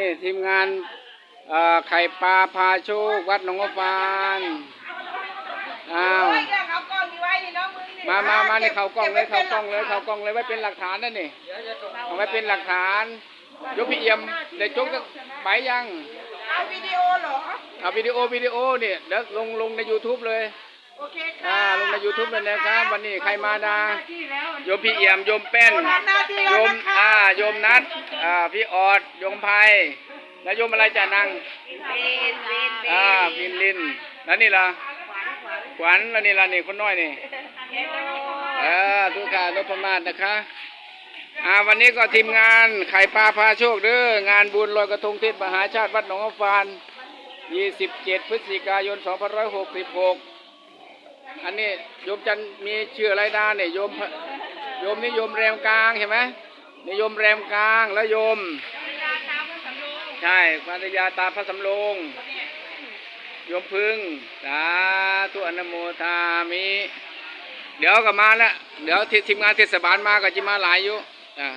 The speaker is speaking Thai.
นี่ทีมงานเอ่อไข่ปลาพาโชควัดหนองกระฟานอ้าวโอ้ยเรื่องเอากล้องนี่ไว้นี่เนาะมึงนี่มามามานี่ก็บเขากล้องเลยก็เขาบกล้องเลยเขากล้องเลยไว้เป็นหลักฐานนั่นนี่เอาไว้เป็นหลักฐานยกพี่เอี่ยมเดี๋ยวจกจะไปยัง เอาวิดีโอเหรอ เอาวิดีโอวิดีโอเนี่ยเดี๋ยวลงลงใน YouTube เลย โอเคค่ะอ่าลงใน YouTube เลยนะครับวันนี้ใครมาดาโยมพี่เอี่ยมโยมแป้นทำหน้าที่โยแล้วมนะคะ อ่าโยมนัดอ่าพี่ออดโยมไพแล้วโยมอะไรจะนั่งเวนเวนอ่าพินลินแล้วนี่ล่ะขวัญแล้วนี่ล่ะนี่คนน้อยนี่เออทุกการนพมาศนะคะอ่าวันนี้ก็ทีมงานไข่ปลาพาโชคเด้องานบุญลอยกระทงเทศมหาชาติวัดหนองอัฟาน 27 พฤศจิกายน 2566 อันนี้โยมจันมีชื่ออะไรดาเนี่ยโยมโยมนี่โยมแรมกลางเห็นไหมนี่โยมแรมกลางแล้วโยมใช่ภรรยาตาพระสำโรงโยมพึ่งสาธุอนโมทามิ เดี๋ยวก็มาแล้ว เดี๋ยวทีทีมงานเทศบาลมาก็จะมาหลายอยู่อ่า